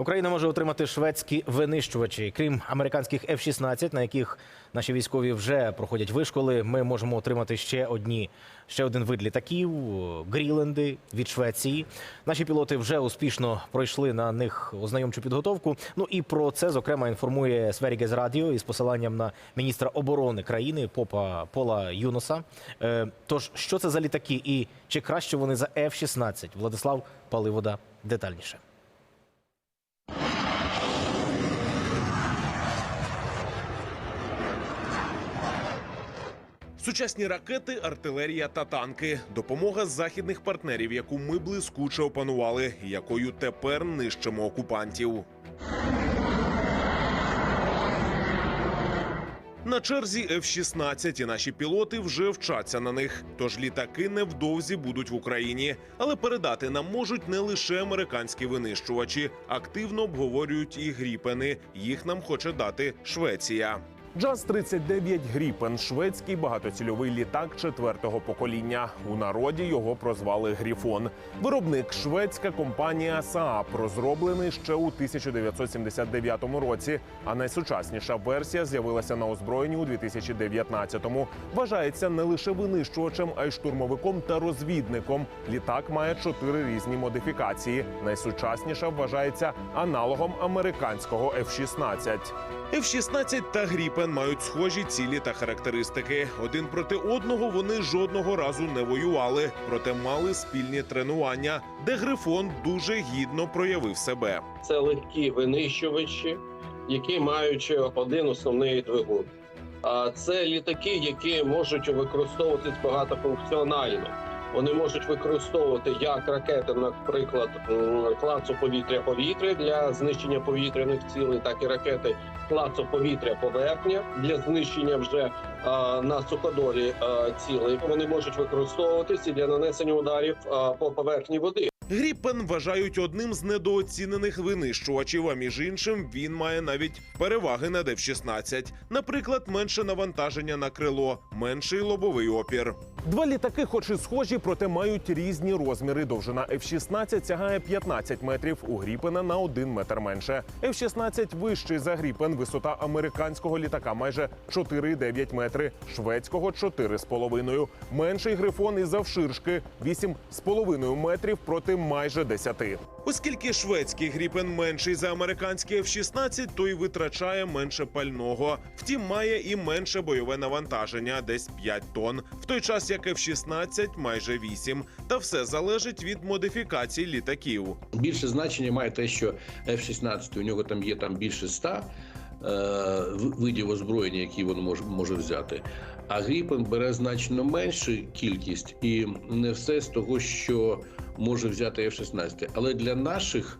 Україна може отримати шведські винищувачі. Крім американських F-16, на яких наші військові вже проходять вишколи. Ми можемо отримати ще одні ще один вид літаків Гріленди від Швеції. Наші пілоти вже успішно пройшли на них ознайомчу підготовку. Ну і про це зокрема інформує Сверігез Радіо із посиланням на міністра оборони країни Попа Пола Юноса. Е, Тож що це за літаки, і чи краще вони за F-16? Владислав Паливода детальніше. Сучасні ракети, артилерія та танки допомога західних партнерів, яку ми блискуче опанували, якою тепер нищимо окупантів. На черзі F-16 і наші пілоти вже вчаться на них. Тож літаки невдовзі будуть в Україні. Але передати нам можуть не лише американські винищувачі. Активно обговорюють і гріпени. Їх нам хоче дати Швеція. Джаз 39 Гріпен шведський багатоцільовий літак четвертого покоління. У народі його прозвали Гріфон. Виробник шведська компанія Saab, розроблений ще у 1979 році. А найсучасніша версія з'явилася на озброєнні у 2019-му. Вважається не лише винищувачем, а й штурмовиком та розвідником. Літак має чотири різні модифікації. Найсучасніша вважається аналогом американського F-16. F-16 та Гріпен мають схожі цілі та характеристики. Один проти одного вони жодного разу не воювали, проте мали спільні тренування, де Грифон дуже гідно проявив себе. це легкі винищувачі, які мають один основний двигун. А це літаки, які можуть використовуватись багатофункціонально. Вони можуть використовувати як ракети, наприклад, клацу повітря-повітря для знищення повітряних цілей, так і ракети клацу повітря-поверхня для знищення вже а, на суходолі а, цілей. Вони можуть використовуватися для нанесення ударів а, по поверхні води. Гріпен вважають одним з недооцінених винищувачів. А між іншим він має навіть переваги над F-16. Наприклад, менше навантаження на крило, менший лобовий опір. Два літаки, хоч і схожі, проте мають різні розміри. Довжина F-16 сягає 15 метрів. У Гріпена на 1 метр менше. F-16 вищий за Гріпен. Висота американського літака майже 4,9 метри, шведського 4,5. Менший грифон і завширшки 8,5 метрів проти майже 10. Оскільки шведський гріпен менший за американський F-16, то й витрачає менше пального. Втім, має і менше бойове навантаження, десь 5 тонн, в той час як F-16 майже 8. Та все залежить від модифікацій літаків. Більше значення має те, що F-16, у нього там є там більше 100 е, в- видів озброєння, які він може, може взяти. А Гріпен бере значно меншу кількість і не все з того, що може взяти F-16. Але для наших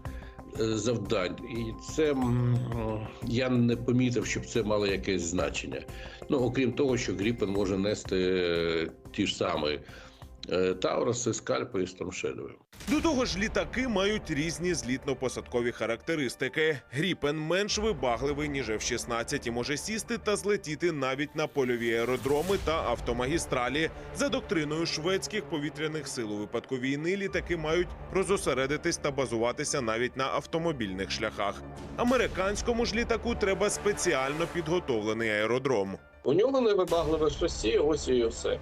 е, завдань і це я не помітив, щоб це мало якесь значення. Ну окрім того, що Гріпен може нести е, ті ж самі е, скальпи і Стормшедови. До того ж, літаки мають різні злітно-посадкові характеристики. Гріпен менш вибагливий ніж F-16 і може сісти та злетіти навіть на польові аеродроми та автомагістралі. За доктриною шведських повітряних сил у випадку війни літаки мають розосередитись та базуватися навіть на автомобільних шляхах. Американському ж літаку треба спеціально підготовлений аеродром. У нього невибагливе шасі, ось і все.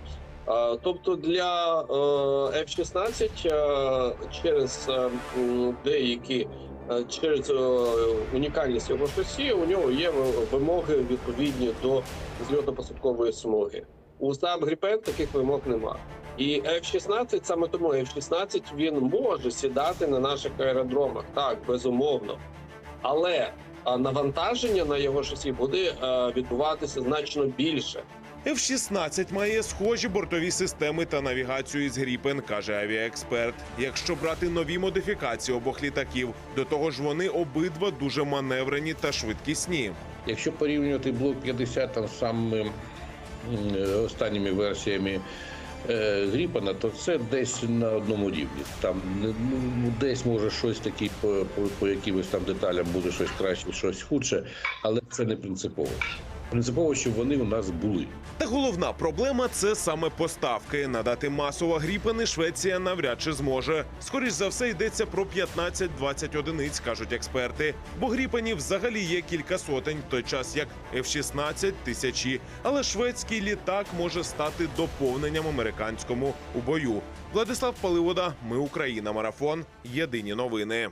Тобто для е, F-16 е, через е, деякі через унікальність його шасі у нього є вимоги відповідні до зльотно-посадкової смуги. У Saab Gripen таких вимог нема. І F-16, саме тому F-16 він може сідати на наших аеродромах, так безумовно. Але навантаження на його шасі буде відбуватися значно більше. F-16 має схожі бортові системи та навігацію із Гріпен, каже авіаексперт. Якщо брати нові модифікації обох літаків, до того ж вони обидва дуже маневрені та швидкісні. Якщо порівнювати блок 50 там з самими е, останніми версіями е, Гріпана, то це десь на одному рівні. Там ну, десь може щось таке по, по, по якимось там деталям буде щось краще, щось худше, але це не принципово. Принципово, щоб вони у нас були. Та головна проблема це саме поставки. Надати масово гріпени Швеція навряд чи зможе. Скоріш за все йдеться про 15-20 одиниць, кажуть експерти. Бо гріпенів взагалі є кілька сотень, той час як F-16 – тисячі. Але шведський літак може стати доповненням американському у бою. Владислав Паливода, ми Україна. Марафон. Єдині новини.